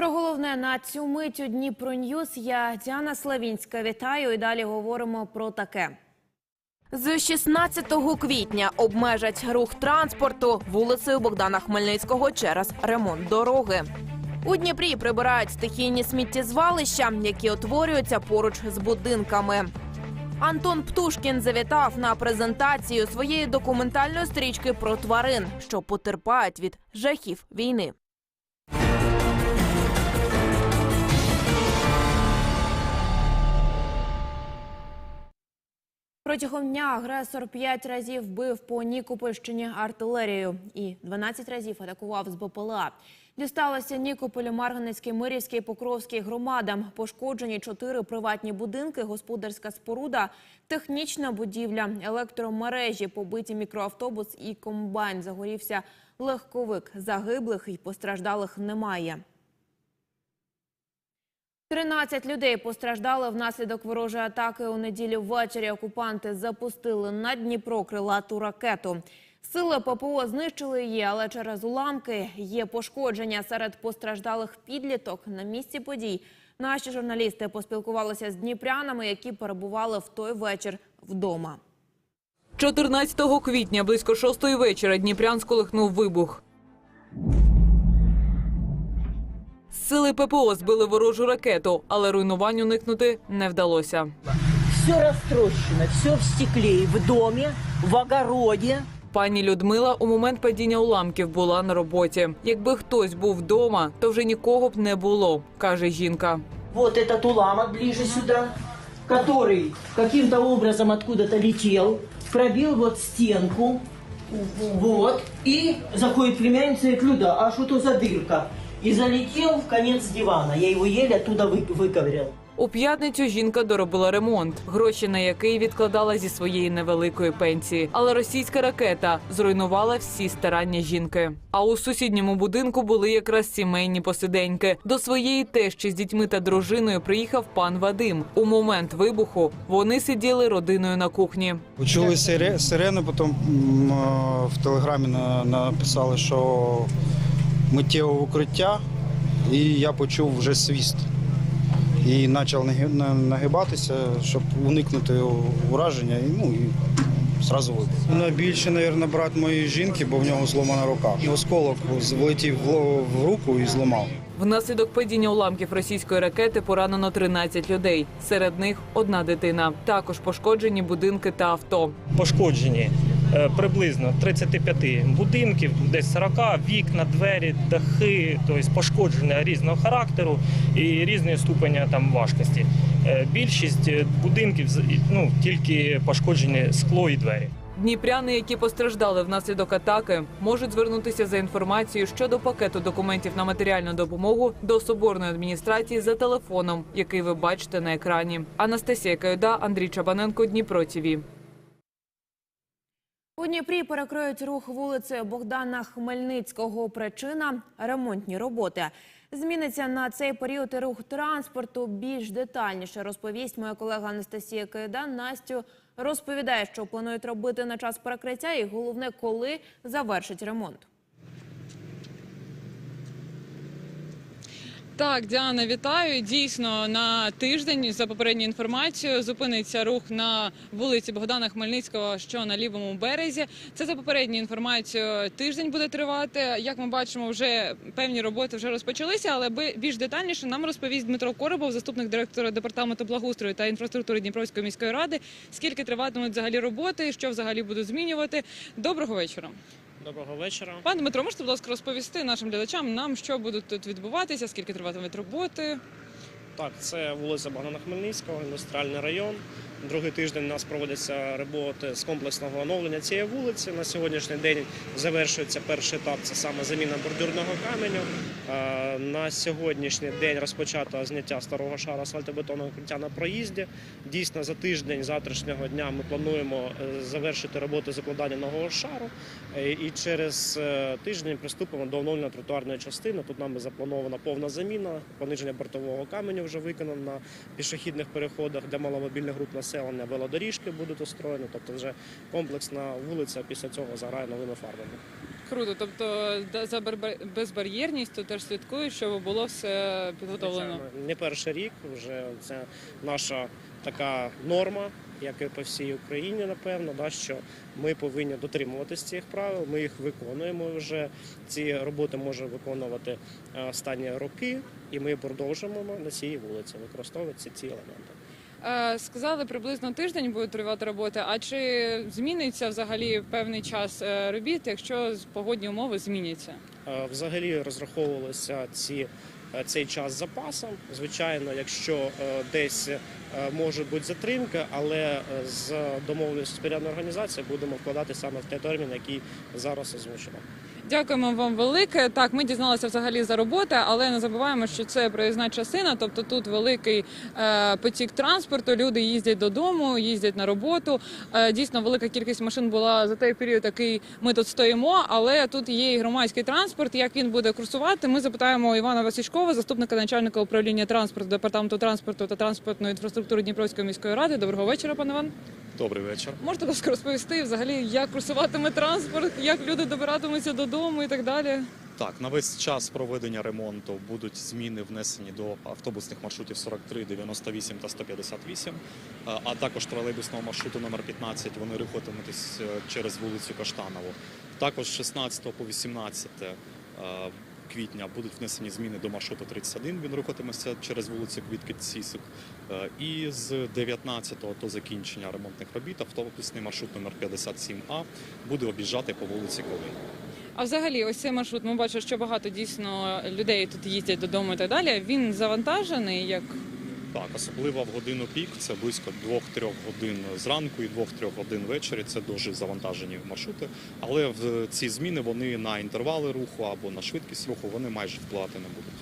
Про головне на цю мить у Дніпро Ньюс я Діана Славінська. Вітаю і далі говоримо про таке. З 16 квітня обмежать рух транспорту вулицею Богдана Хмельницького через ремонт дороги. У Дніпрі прибирають стихійні сміттєзвалища, які утворюються поруч з будинками. Антон Птушкін завітав на презентацію своєї документальної стрічки про тварин, що потерпають від жахів війни. Протягом дня агресор 5 разів бив по Нікопольщині артилерією і 12 разів атакував з БПЛА. Дісталося Нікополю, Марганецькій, Мирівській, Покровській громадам. Пошкоджені чотири приватні будинки, господарська споруда, технічна будівля, електромережі, побиті мікроавтобус і комбайн. Загорівся легковик. Загиблих і постраждалих немає. 13 людей постраждали внаслідок ворожої атаки у неділю ввечері. Окупанти запустили на Дніпро крилату ракету. Сили ППО знищили її, але через уламки є пошкодження серед постраждалих підліток. На місці подій наші журналісти поспілкувалися з дніпрянами, які перебували в той вечір вдома. 14 квітня близько шостої вечора Дніпрян сколихнув вибух. Сили ППО збили ворожу ракету, але руйнувань уникнути не вдалося. Все растрощено, все в стекле, в доме, в огороде. Пані Людмила у момент падіння уламків була на роботі. Якби хтось був вдома, то вже нікого б не було, каже жінка. Вот этот уламок ближе сюда, который каким-то образом откуда-то летел, пробил вот стенку, вот, и заходит племянница и говорит, Люда, а что то за дырка? И залетел в конец дивана, я его еле оттуда вы- выковырял. У п'ятницю жінка доробила ремонт, гроші на який відкладала зі своєї невеликої пенсії. Але російська ракета зруйнувала всі старання жінки. А у сусідньому будинку були якраз сімейні посиденьки. До своєї тещі з дітьми та дружиною приїхав пан Вадим. У момент вибуху вони сиділи родиною на кухні. Почули сире- сирени, потім м, е, в телеграмі на- написали, що миттєве укриття, і я почув вже свіст. І почав нагибатися, щоб уникнути ураження, і, ну, і одразу вибух. Найбільше, мабуть, брат моєї жінки, бо в нього зломана рука. І осколок влетів в руку і зламав. Внаслідок падіння уламків російської ракети поранено 13 людей. Серед них одна дитина. Також пошкоджені будинки та авто. пошкоджені приблизно 35 будинків, десь 40, вікна, двері, дахи, тобто пошкодження різного характеру і різної ступеня там важкості. Е, Більшість е, будинків ну, тільки пошкоджені скло і двері. Дніпряни, які постраждали внаслідок атаки, можуть звернутися за інформацією щодо пакету документів на матеріальну допомогу до соборної адміністрації за телефоном, який ви бачите на екрані. Анастасія Кайда, Андрій Чабаненко, Дніпро ТІВІ. У Дніпрі перекриють рух вулиці Богдана Хмельницького. Причина ремонтні роботи. Зміниться на цей період рух транспорту. Більш детальніше розповість моя колега Анастасія Кайда. Настю розповідає, що планують робити на час перекриття, і головне, коли завершить ремонт. Так, Діана, вітаю. Дійсно, на тиждень за попередньою інформацією зупиниться рух на вулиці Богдана Хмельницького, що на лівому березі. Це за попередньою інформацією тиждень буде тривати. Як ми бачимо, вже певні роботи вже розпочалися, але більш детальніше нам розповість Дмитро Коробов, заступник директора департаменту благоустрою та інфраструктури Дніпровської міської ради. Скільки триватимуть взагалі роботи, що взагалі будуть змінювати. Доброго вечора. Доброго вечора. Пане Дмитро, можете, будь ласка, розповісти нашим глядачам, нам що будуть тут відбуватися, скільки триватимуть роботи. Так, це вулиця Богдана Хмельницького, індустріальний район. Другий тиждень у нас проводяться роботи з комплексного оновлення цієї вулиці. На сьогоднішній день завершується перший етап. Це саме заміна бордюрного каменю. Е, На сьогоднішній день розпочато зняття старого шару асфальтобетонного укриття на проїзді. Дійсно, за тиждень завтрашнього дня ми плануємо е, завершити роботи з укладання нового шару. Е, І через тиждень приступимо до оновлення тротуарної частини. Тут нами запланована повна заміна, пониження бортового каменю вже виконано на пішохідних переходах для маломобільних груп населення. Велодоріжки будуть устроєні, тобто вже комплексна вулиця після цього заграє новими фарбами. Круто. Тобто за барбар- безбар'єрністю теж слідкують, щоб було все підготовлено. Звичайно, не перший рік, вже це наша така норма, як і по всій Україні, напевно, да, що ми повинні дотримуватися цих правил. Ми їх виконуємо вже. Ці роботи може виконувати е, останні роки, і ми продовжуємо на цій вулиці використовувати ці елементи. Е, Сказали, приблизно тиждень буде тривати робота. А чи зміниться взагалі певний час е, робіт, якщо погодні умови зміняться? Е, Взагалі розраховувалися ці, цей час запасом. Звичайно, якщо десь може бути затримка, але з домовленістю з підрядною організацією будемо вкладати саме в той термін, який зараз озвучено. Дякуємо вам велике. Так, ми дізналися взагалі за роботи, але не забуваємо, що це проїзна частина, тобто тут великий е, потік транспорту. Люди їздять додому, їздять на роботу. Е, дійсно, велика кількість машин була за той період, який ми тут стоїмо. Але тут є і громадський транспорт. Як він буде курсувати? Ми запитаємо Івана Васічкова, заступника начальника управління транспорту департаменту транспорту та транспортної інфраструктури Дніпровської міської ради. Доброго вечора, пане Іван. Добрий вечір. Можете ласка, розповісти взагалі, як курсуватиме транспорт, як люди добиратимуться додому і так далі. Так, на весь час проведення ремонту будуть зміни внесені до автобусних маршрутів 43, 98 та 158, а а також тролейбусного маршруту номер 15 Вони рухатимуть е, через вулицю Каштанову. Також з 16 по 18 е, квітня будуть внесені зміни до маршруту 31. Він рухатиметься через вулицю Квітки Цісик. Е, І з 19 до закінчення ремонтних робіт автобусний маршрут номер 57А буде об'їжджати по вулиці Колин. А взагалі, ось цей маршрут, ми бачимо, що багато дійсно людей тут їздять додому і так далі. Він завантажений як Так, особливо в годину пік, це близько 2-3 годин зранку і 2-3 годин ввечері. Це дуже завантажені маршрути. Але в ці зміни вони на інтервали руху або на швидкість руху вони майже впливати не будуть.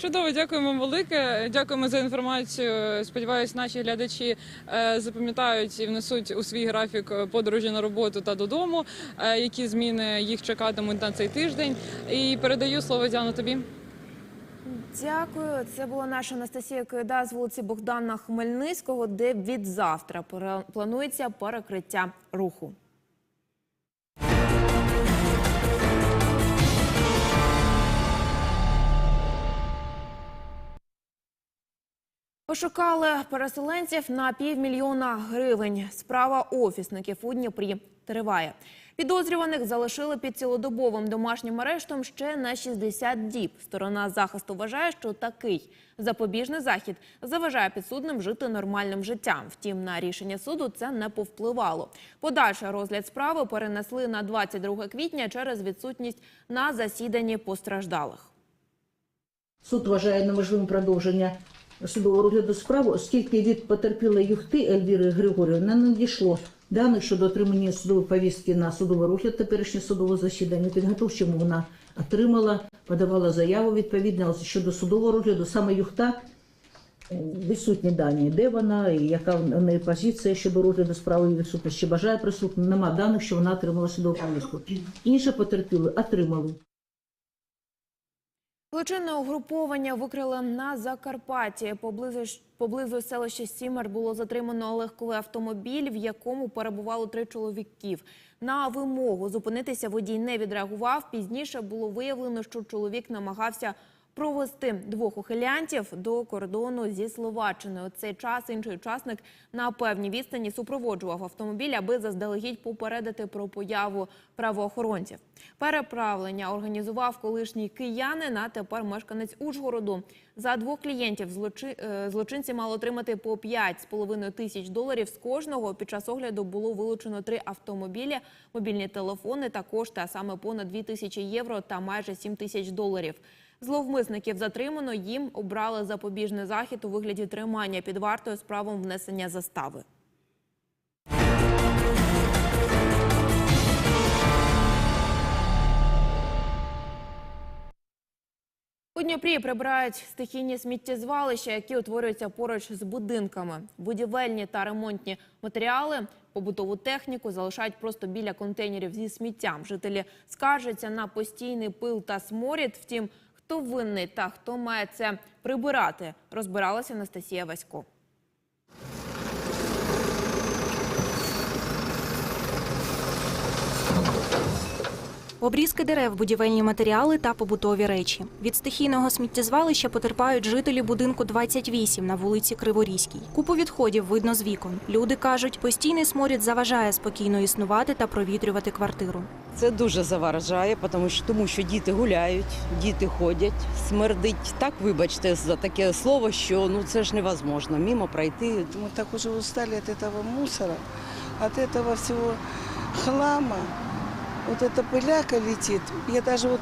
чудово. Дякуємо велике. Дякуємо за інформацію. Сподіваюсь, наші глядачі е, запам'ятають і внесуть у свій графік подорожі на роботу та додому. е, Які зміни їх чекатимуть на цей тиждень. І передаю слово Діану тобі. Дякую. Це була наша Анастасія Кида з вулиці Богдана Хмельницького, де від завтра планується перекриття руху. Пошукали переселенців на півмільйона гривень. Справа офісників у Дніпрі триває. Підозрюваних залишили під цілодобовим домашнім арештом ще на 60 діб. Сторона захисту вважає, що такий запобіжний захід заважає підсудним жити нормальним життям. Втім, на рішення суду це не повпливало. Подальший розгляд справи перенесли на 22 квітня через відсутність на засіданні постраждалих. Суд вважає неможливим продовження судового розгляду справи, оскільки від потерпілої юхти Ельвіри Григорівни не надійшло даних щодо отримання судової повістки на судовий розгляд теперішнє судове засідання. Підготовчому вона отримала, подавала заяву відповідно щодо судового розгляду. Саме юхта е, відсутні дані, де вона яка в неї позиція щодо розгляду справи і відсутності. Чи бажає присутні? Нема даних, що вона отримала судову повістку. Інші потерпіли отримали. Злочинне угруповання викрили на Закарпатті. Поблизу, поблизу селища Сімер було затримано легковий автомобіль, в якому перебувало три чоловіків. На вимогу зупинитися водій не відреагував. Пізніше було виявлено, що чоловік намагався провести двох ухилянтів до кордону зі Словаччиною. Цей час інший учасник на певній відстані супроводжував автомобіль, аби заздалегідь попередити про появу правоохоронців. Переправлення організував колишній киянин, а тепер мешканець Ужгороду. За двох клієнтів злочи... е, злочинці мали отримати по 5,5 тисяч доларів з кожного. Під час огляду було вилучено три автомобілі, мобільні телефони та кошти, а саме понад 2 тисячі євро та майже 7 тисяч доларів. Зловмисників затримано. Їм обрали запобіжний захід у вигляді тримання під вартою з правом внесення застави. У Дніпрі прибирають стихійні сміттєзвалища, які утворюються поруч з будинками. Будівельні та ремонтні матеріали, побутову техніку залишають просто біля контейнерів зі сміттям. Жителі скаржаться на постійний пил та сморід. Втім, хто винний та хто має це прибирати, розбиралася Анастасія Васько. Обрізки дерев, будівельні матеріали та побутові речі. Від стихійного сміттєзвалища потерпають жителі будинку 28 на вулиці Криворізькій. Купу відходів видно з вікон. Люди кажуть, постійний сморід заважає спокійно існувати та провітрювати квартиру. Це дуже заважає, тому що, тому що діти гуляють, діти ходять, смердить. Так, вибачте, за таке слово, що ну це ж невозможно. Мімо пройти. Мы так уже устали от этого мусора, от этого всего хлама. Вот эта пыляка летит. Я даже вот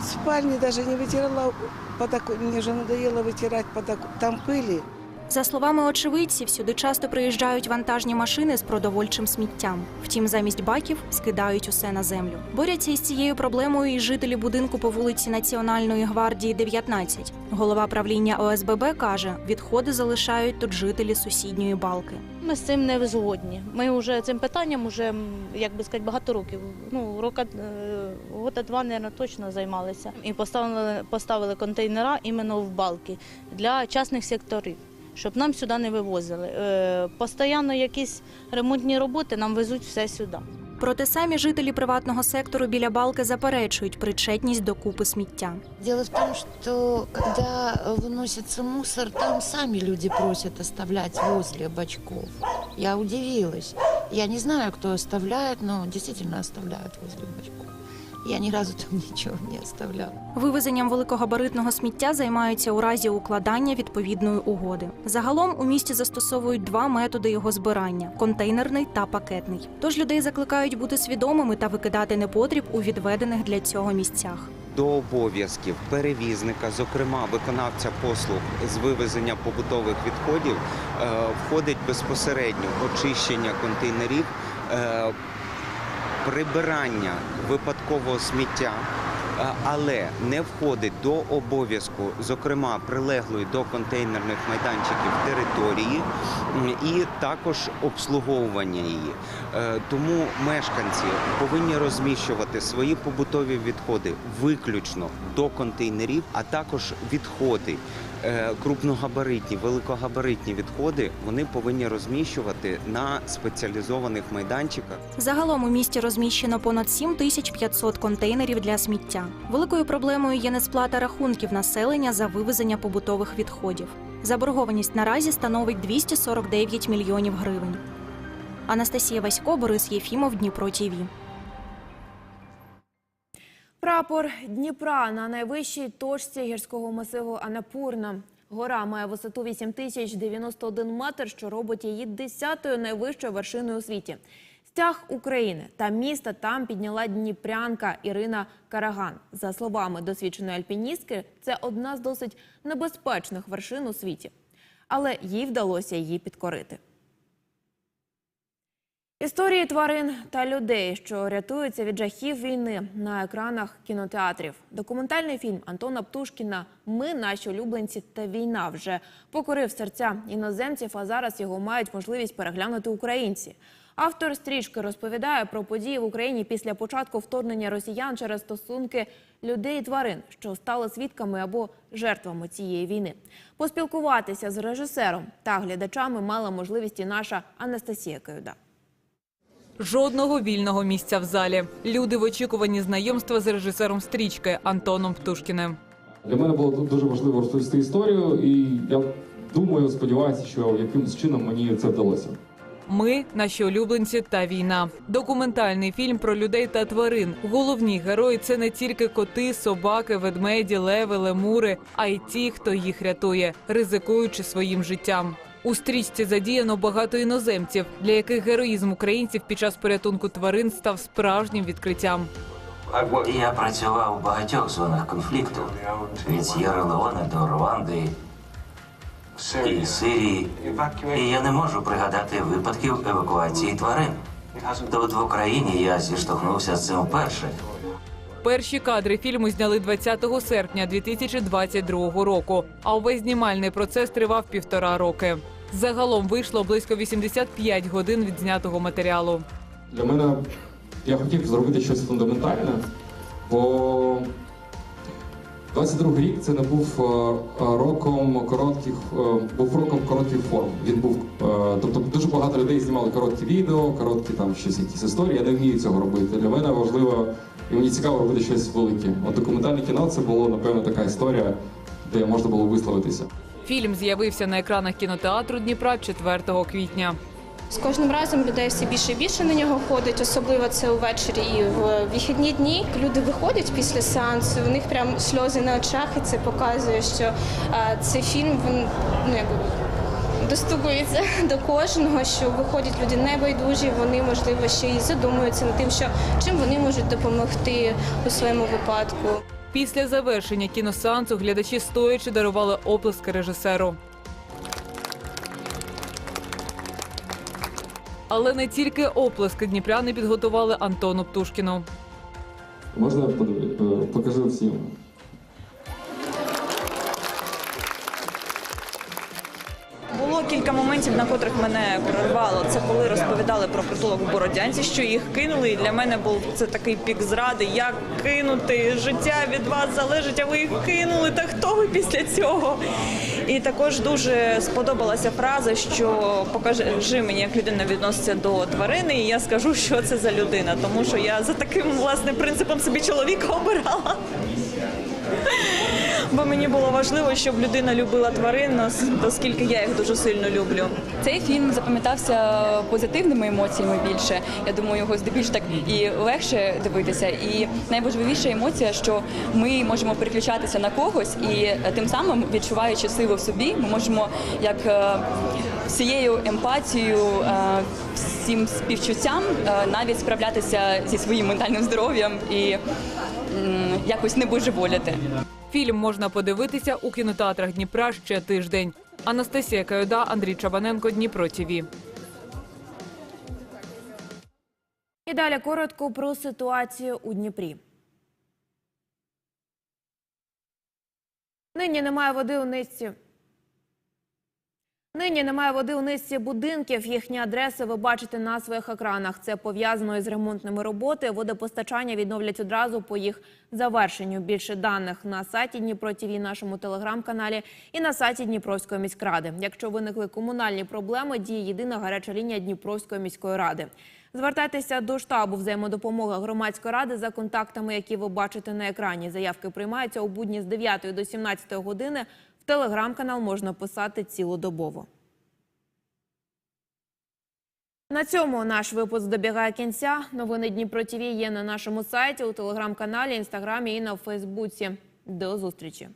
в спальне даже не вытирала подоконник. Мне уже надоело вытирать подоконник. Там пыли. За словами очевидців, сюди часто приїжджають вантажні машини з продовольчим сміттям. Втім, замість баків скидають усе на землю. Борються із цією проблемою і жителі будинку по вулиці Національної гвардії 19. Голова правління ОСББ каже, відходи залишають тут жителі сусідньої балки. Ми з цим не згодні. Ми вже цим питанням вже, як би сказати, багато років. Ну, рока е, года два, мабуть, точно займалися. І поставили, поставили контейнера іменно в балки для частних секторів, щоб нам сюди не вивозили. Е, Постоянно якісь ремонтні роботи нам везуть все сюди. Проте самі жителі приватного сектору біля балки заперечують причетність до купи сміття. Дело в том, что когда выносится мусор, там сами люди просят оставлять возле бачков. Я удивилась. Я не знаю, кто оставляет, но действительно оставляют возле бачков. Я ни разу там ничего не оставляла. Вивезенням великогабаритного сміття займаються у разі укладання відповідної угоди. Загалом у місті застосовують два методи його збирання контейнерний та пакетний. Тож людей закликають бути свідомими та викидати непотріб у відведених для цього місцях. До обов'язків перевізника, зокрема виконавця послуг з вивезення побутових відходів, е, входить безпосередньо очищення контейнерів, е, прибирання випадкового сміття. е, Але не входить до обов'язку, зокрема прилеглої до контейнерних майданчиків території і також обслуговування її. Е, Тому мешканці повинні розміщувати свої побутові відходи виключно до контейнерів, а також відходи. Е, Крупногабаритні, великогабаритні відходи вони повинні розміщувати на спеціалізованих майданчиках. Загалом у місті розміщено понад 7500 контейнерів для сміття. Великою проблемою є несплата рахунків населення за вивезення побутових відходів. Заборгованість наразі становить 249 мільйонів гривень. Анастасія Васько, Борис Єфімов, Дніпро ТІВІ. Прапор Дніпра на найвищій точці гірського масиву Анапурна. Гора має висоту 8091 метр, що робить її десятою найвищою вершиною у світі. Стяг України та міста там підняла дніпрянка Ірина Караган. За словами досвідченої альпіністки, це одна з досить небезпечних вершин у світі. Але їй вдалося її підкорити. Історії тварин та людей, що рятуються від жахів війни на екранах кінотеатрів. Документальний фільм Антона Птушкіна Ми наші улюбленці та війна вже покорив серця іноземців. А зараз його мають можливість переглянути українці. Автор стрічки розповідає про події в Україні після початку вторгнення росіян через стосунки людей і тварин, що стали свідками або жертвами цієї війни. Поспілкуватися з режисером та глядачами мала можливість і наша Анастасія Каюда. Жодного вільного місця в залі. Люди в очікуванні знайомства з режисером стрічки Антоном Птушкіним. Для мене було дуже важливо розповісти історію, і я думаю, сподіваюся, що якимось чином мені це вдалося. Ми, наші улюбленці та війна. Документальний фільм про людей та тварин. Головні герої це не тільки коти, собаки, ведмеді, леви, лемури, а й ті, хто їх рятує, ризикуючи своїм життям. У стрічці задіяно багато іноземців, для яких героїзм українців під час порятунку тварин став справжнім відкриттям. Я працював у багатьох зонах конфлікту від С'єра Леоне до Руанди і Сирії. І я не можу пригадати випадків евакуації тварин. Тут в Україні я зіштовхнувся з цим вперше. Перші кадри фільму зняли 20 серпня 2022 року. А увесь знімальний процес тривав півтора роки. Загалом вийшло близько 85 годин від знятого матеріалу. Для мене я хотів зробити щось фундаментальне, бо 22 рік це не був е, роком коротких, е, був роком коротких форм. Він був, е, тобто дуже багато людей знімали короткі відео, короткі там щось якісь історії. Я не вмію цього робити. Для мене важливо і мені цікаво робити щось велике. От документальне кіно це було напевно така історія, де можна було висловитися. Фільм з'явився на екранах кінотеатру Дніпра 4 квітня. З кожним разом людей все більше і більше на нього ходить, особливо це увечері і в вихідні дні. Люди виходять після сеансу, у них прям сльози на очах, і це показує, що е, цей фільм він ну, якби, достукується до кожного, що виходять люди небайдужі, вони можливо ще й задумуються над тим, що чим вони можуть допомогти у своєму випадку. Після завершення кіносеансу глядачі стоячи дарували оплески режисеру. Але не тільки оплески дніпряни підготували Антону Птушкіну. Можна я е, покажу всім? Моментів, на котрих мене прорвало. Це коли розповідали про притулок в Бородянці, що їх кинули. І для мене був це такий пік зради. Як кинути? Життя від вас залежить, а ви їх кинули. Та хто ви після цього? І також дуже сподобалася фраза, що покажи мені, як людина відноситься до тварини, і я скажу, що це за людина, тому що я за таким власне принципом собі чоловіка обирала. Бо мені було важливо, щоб людина любила тварин, оскільки я їх дуже сильно люблю. Цей фільм запам'ятався позитивними емоціями більше. Я думаю, його здебільш так і легше дивитися. І найважливіша емоція, що ми можемо переключатися на когось, і е, тим самим відчуваючи силу в собі, ми можемо як е, всією емпатією, е, всім співчуттям навіть справлятися зі своїм ментальним здоров'ям і якось не божеволіти. Фільм можна подивитися у кінотеатрах Дніпра ще тиждень. Анастасія Кайода, Андрій Чабаненко, Дніпро ТІВІ. І далі коротко про ситуацію у Дніпрі. Нині немає води у низці. Нині немає води у низці будинків. Їхні адреси ви бачите на своїх екранах. Це пов'язано із ремонтними роботи. Водопостачання відновлять одразу по їх завершенню. Більше даних на сайті Дніпро ТІВІ, нашому телеграм-каналі і на сайті Дніпровської міськради. Якщо виникли комунальні проблеми, діє єдина гаряча лінія Дніпровської міської ради. Звертайтеся до штабу взаємодопомоги громадської ради за контактами, які ви бачите на екрані. Заявки приймаються у будні з 9 до 17 години. Телеграм-канал можна писати цілодобово. На цьому наш випуск добігає кінця. Новини Дніпро ТІВІ є на нашому сайті, у телеграм-каналі, інстаграмі і на Фейсбуці. До зустрічі.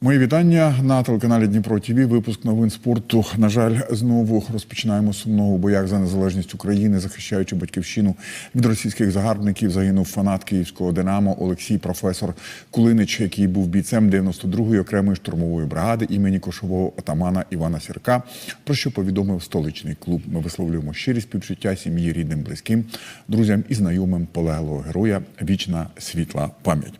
Мої вітання на телеканалі Дніпро ТІВІ. Випуск новин спорту. На жаль, знову розпочинаємо сумного боях за незалежність України, захищаючи батьківщину від російських загарбників. Загинув фанат київського Динамо Олексій професор Кулинич, який був бійцем 92-ї окремої штурмової бригади імені кошового отамана Івана Сірка. Про що повідомив столичний клуб. Ми висловлюємо щирі співчуття сім'ї, рідним, близьким, друзям і знайомим полеглого героя. Вічна світла пам'ять.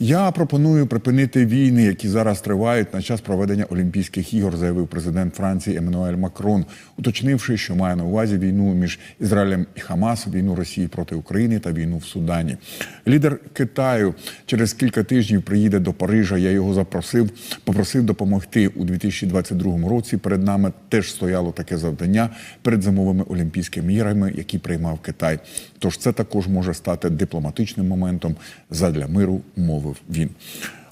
Я пропоную припинити війни, які зараз тривають на час проведення Олімпійських ігор, заявив президент Франції Еммануель Макрон, уточнивши, що має на увазі війну між Ізраїлем і Хамас, війну Росії проти України та війну в Судані. Лідер Китаю через кілька тижнів приїде до Парижа. Я його запросив, попросив допомогти у 2022 році. Перед нами теж стояло таке завдання перед зимовими Олімпійськими іграми, які приймав Китай. Тож це також може стати дипломатичним моментом задля миру, мовив він.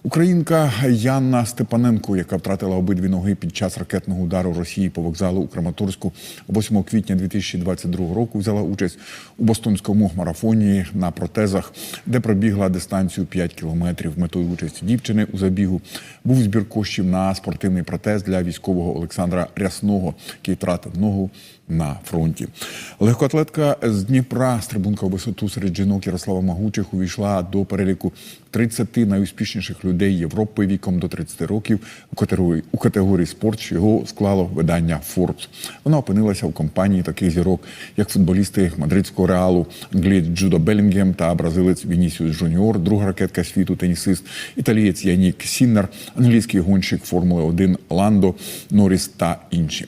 Українка Янна Степаненко, яка втратила обидві ноги під час ракетного удару Росії по вокзалу у Краматорську 8 квітня 2022 року, взяла участь у бостонському марафоні на протезах, де пробігла дистанцію 5 кілометрів. Метою участі дівчини у забігу був збір коштів на спортивний протез для військового Олександра Рясного, який втратив ногу на фронті. Легкоатлетка з Дніпра, стрибунка у висоту серед жінок Ярослава Магучих увійшла до переліку 30 найуспішніших людей. Європи віком до 30 років у категорії спорт, його склало видання Forbes. Вона опинилася в компанії таких зірок, як футболісти мадридського реалу, англієць Джудо Белінгем та бразилець Вінісіус Жуніор, друга ракетка світу, тенісист, італієць Янік Сіннер, англійський гонщик Формули 1 Ландо, Норріс та інші.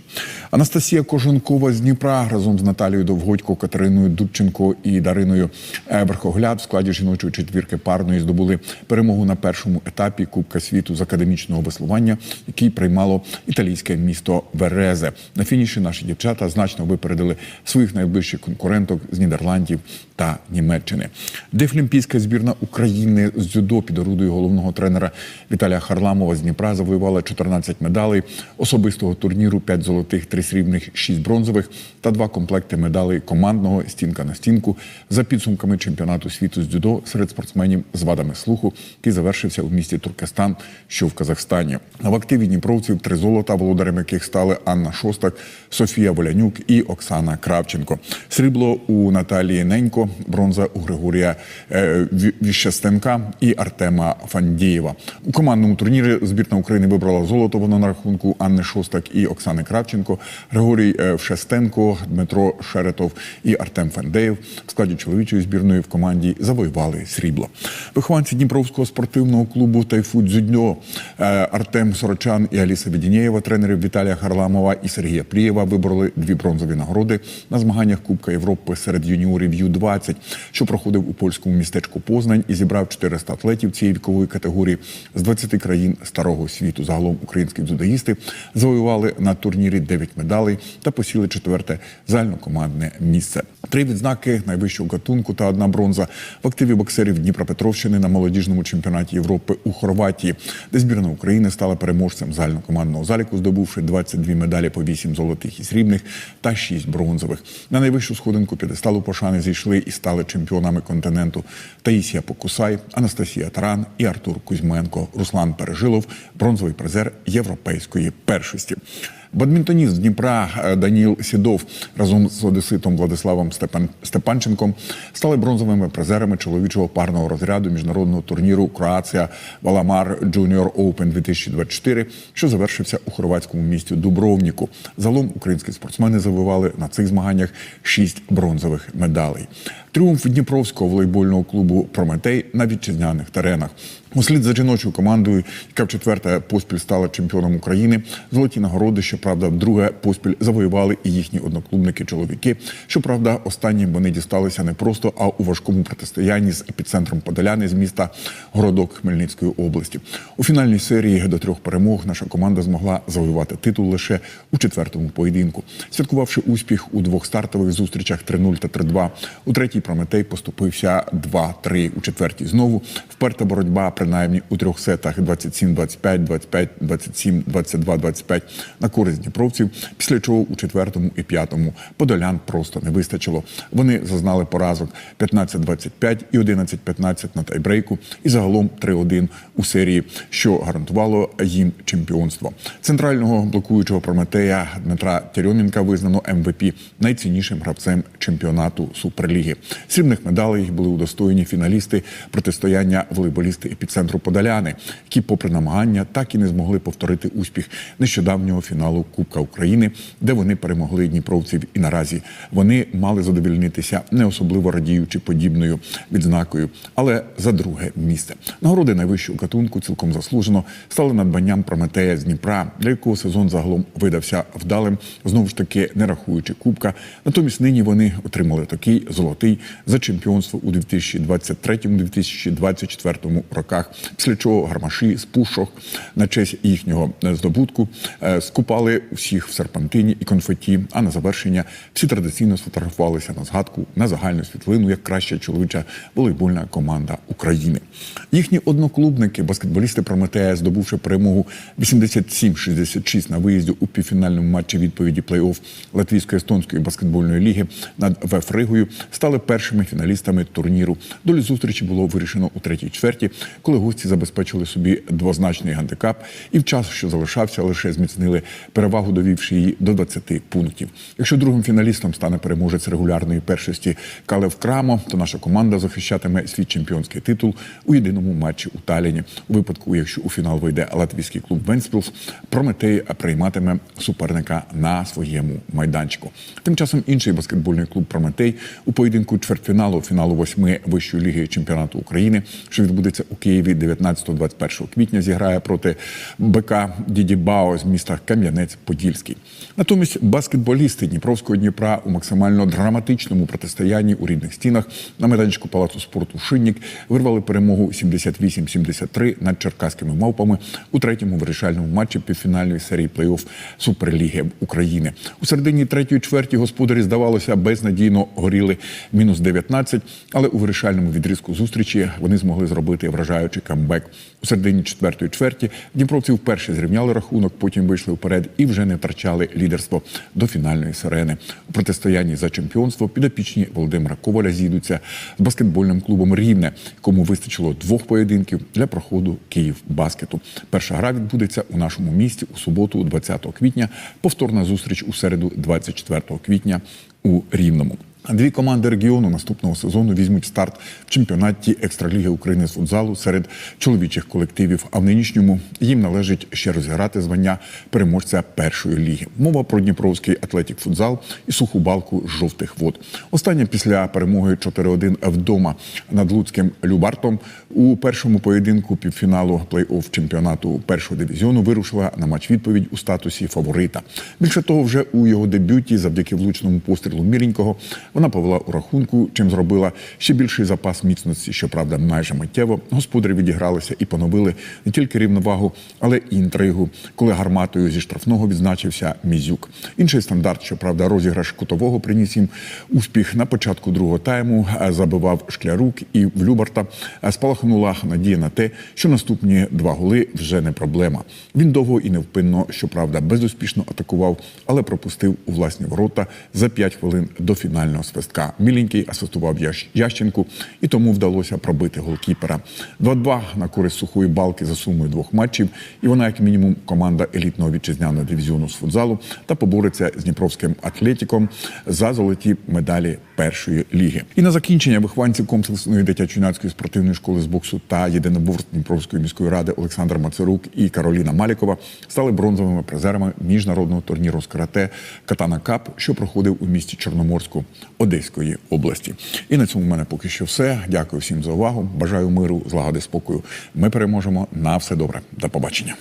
Анастасія Коженкова з Дніпра разом з Наталією Довгодько, Катериною Дудченко і Дариною Верхогляд в складі жіночої четвірки парної здобули перемогу на першому етапі Кубка світу з академічного веслування, який приймало італійське місто Верезе. На фініші наші дівчата значно випередили своїх найближчих конкуренток з Нідерландів та Німеччини. Дефлімпійська збірна України з дзюдо під орудою головного тренера Віталія Харламова з Дніпра завоювала 14 медалей особистого турніру, 5 золотих, 3 срібних, 6 бронзових та два комплекти медалей командного стінка на стінку за підсумками чемпіонату світу з дзюдо серед спортсменів з вадами слуху, який завершився у місті Туркестан, що в Казахстані. А в активі дніпровців три золота, володарем яких стали Анна Шостак, Софія Волянюк і Оксана Кравченко. Срібло у Наталії Ненько, бронза у Григорія е, Ві- Віщестенка і Артема Фандієва. У командному турнірі збірна України вибрала золото. Воно на рахунку Анни Шостак і Оксани Кравченко, Григорій е, Вшестенко, Дмитро Шеретов і Артем Фендеєв в складі чоловічої збірної в команді завоювали срібло. Вихованці Дніпровського спортивного клубу Тайфу Дзюдньо е, Артем Сорочан і Аліса Відінєєва, тренерів Віталія Харламова і Сергія Прієва вибороли дві бронзові нагороди на змаганнях Кубка Європи серед юніорів Ю-20, що проходив у польському містечку Познань і зібрав 400 атлетів цієї вікової категорії з 20 країн старого світу. Загалом українські дзюдоїсти завоювали на турнірі 9 медалей та посіли четверте загальнокомандне місце. Три відзнаки найвищого гатунку та одна бронза в активі боксерів Дніпропетровщини на молодіжному чемпіонаті Європи у Хорватії, де збірна України стала переможцем загальнокомандного заліку, здобувши 22 медалі по 8 золотих і срібних та 6 бронзових. На найвищу сходинку п'єдесталу пошани зійшли і стали чемпіонами континенту Таїсія Покусай, Анастасія Таран і Артур Кузьменко. Руслан Пережилов, бронзовий призер європейської першості. Бадмінтоніст Дніпра е, Даніл Сідов разом з одеситом Владиславом Степан Степанченком стали бронзовими призерами чоловічого парного розряду міжнародного турніру Кроація Валамар Junior Open 2024, що завершився у хорватському місті Дубровніку. Загалом українські спортсмени завоювали на цих змаганнях шість бронзових медалей. Тріумф Дніпровського волейбольного клубу Прометей на вітчизняних теренах. Услід за жіночою командою, яка в четверте поспіль стала чемпіоном України, золоті нагороди, щоправда, вдруге поспіль завоювали і їхні одноклубники-чоловіки. Щоправда, останнім вони дісталися не просто, а у важкому протистоянні з епіцентром Подоляни з міста Городок Хмельницької області. У фінальній серії до трьох перемог наша команда змогла завоювати титул лише у четвертому поєдинку, святкувавши успіх у двох стартових зустрічах 3-0 та 3-2. У третій Прометей поступився 2-3. У четвертій знову вперта боротьба, принаймні у трьох сетах 27-25, 25-27, 22-25 на користь дніпровців. Після чого у четвертому і п'ятому подолян просто не вистачило. Вони зазнали поразок 15-25 і 11-15 на тайбрейку, і загалом 3-1 у серії, що гарантувало їм чемпіонство. Центрального блокуючого Прометея Дмитра Тєрьомінка визнано МВП найціннішим гравцем чемпіонату Суперліги. Срібних медалей були удостоєні фіналісти протистояння волейболісти епіцентру Подоляни, які, попри намагання, так і не змогли повторити успіх нещодавнього фіналу Кубка України, де вони перемогли дніпровців. І наразі вони мали задовільнитися, не особливо радіючи подібною відзнакою, але за друге місце. Нагороди найвищого гатунку цілком заслужено стали надбанням Прометея з Дніпра, для якого сезон загалом видався вдалим, знову ж таки не рахуючи кубка. Натомість нині вони отримали такий золотий за чемпіонство у 2023-2024 роках. Після чого гармаші з пушок на честь їхнього здобутку е, скупали всіх в серпантині і конфеті. А на завершення всі традиційно сфотографувалися на згадку на загальну світлину як краща чоловіча волейбольна команда України. Їхні одноклубники, баскетболісти Прометея, здобувши перемогу 87-66 на виїзді у півфінальному матчі відповіді плей-офф Латвійсько-естонської баскетбольної ліги над ВФ Ригою, стали першими фіналістами турніру. Долю зустрічі було вирішено у третій чверті, коли гості забезпечили собі двозначний гандикап і в час, що залишався, лише зміцнили перевагу, довівши її до 20 пунктів. Якщо другим фіналістом стане переможець регулярної першості Калев Крамо, то наша команда захищатиме свій чемпіонський титул у єдиному матчі у Таліні. У випадку, якщо у фінал вийде латвійський клуб Венспілс, Прометей прийматиме суперника на своєму майданчику. Тим часом інший баскетбольний клуб Прометей у поєдинку чвертьфіналу фіналу восьми вищої ліги чемпіонату України, що відбудеться у Києві 19-21 квітня, зіграє проти БК Дідібао з міста Кам'янець-Подільський. Натомість баскетболісти Дніпровського Дніпра у максимально драматичному протистоянні у рідних стінах на майданчику палацу спорту Шиннік вирвали перемогу 78-73 над черкаськими мавпами у третьому вирішальному матчі півфінальної серії плей-офф Суперліги України. У середині третьої чверті господарі здавалося безнадійно горіли мінус 19, але у вирішальному відрізку зустрічі вони змогли зробити вражаючий камбек. У середині четвертої чверті дніпровці вперше зрівняли рахунок, потім вийшли вперед і вже не втрачали лідерство до фінальної сирени. У протистоянні за чемпіонство підопічні Володимира Коваля зійдуться з баскетбольним клубом Рівне, кому вистачило двох поєдинків для проходу Київ баскету. Перша гра відбудеться у нашому місті у суботу, 20 квітня. Повторна зустріч у середу, 24 квітня у Рівному. Дві команди регіону наступного сезону візьмуть старт в чемпіонаті Екстраліги України з футзалу серед чоловічих колективів. А в нинішньому їм належить ще розіграти звання переможця першої ліги. Мова про Дніпровський атлетік футзал і суху балку жовтих вод. Остання після перемоги 4-1 вдома над Луцьким Любартом у першому поєдинку півфіналу плей-офф чемпіонату першого дивізіону вирушила на матч відповідь у статусі фаворита. Більше того, вже у його дебюті, завдяки влучному пострілу Міленького, вона повела у рахунку, чим зробила ще більший запас міцності. Щоправда, майже миттєво господарі відігралися і поновили не тільки рівновагу, але й інтригу, коли гарматою зі штрафного відзначився Мізюк. Інший стандарт, щоправда, розіграш кутового приніс їм успіх на початку другого тайму. Забивав шклярук і в Любарта а спалахнула надія на те, що наступні два голи вже не проблема. Він довго і невпинно, щоправда, безуспішно атакував, але пропустив у власні ворота за 5 хвилин до фінального свистка. Міленький асистував Ященку, і тому вдалося пробити голкіпера. 2-2 на користь сухої балки за сумою двох матчів. І вона, як мінімум, команда елітного вітчизняного дивізіону з футзалу та побореться з Дніпровським атлетіком за золоті медалі першої ліги. І на закінчення вихованці комплексної дитячо-юнацької спортивної школи з боксу та єдиноборств Дніпровської міської ради Олександр Мацарук і Кароліна Малікова стали бронзовими призерами міжнародного турніру з карате Катана Кап, що проходив у місті Чорноморську Одеської області. І на цьому в мене поки що все. Дякую всім за увагу. Бажаю миру, злагоди, спокою. Ми переможемо. На все добре. До побачення.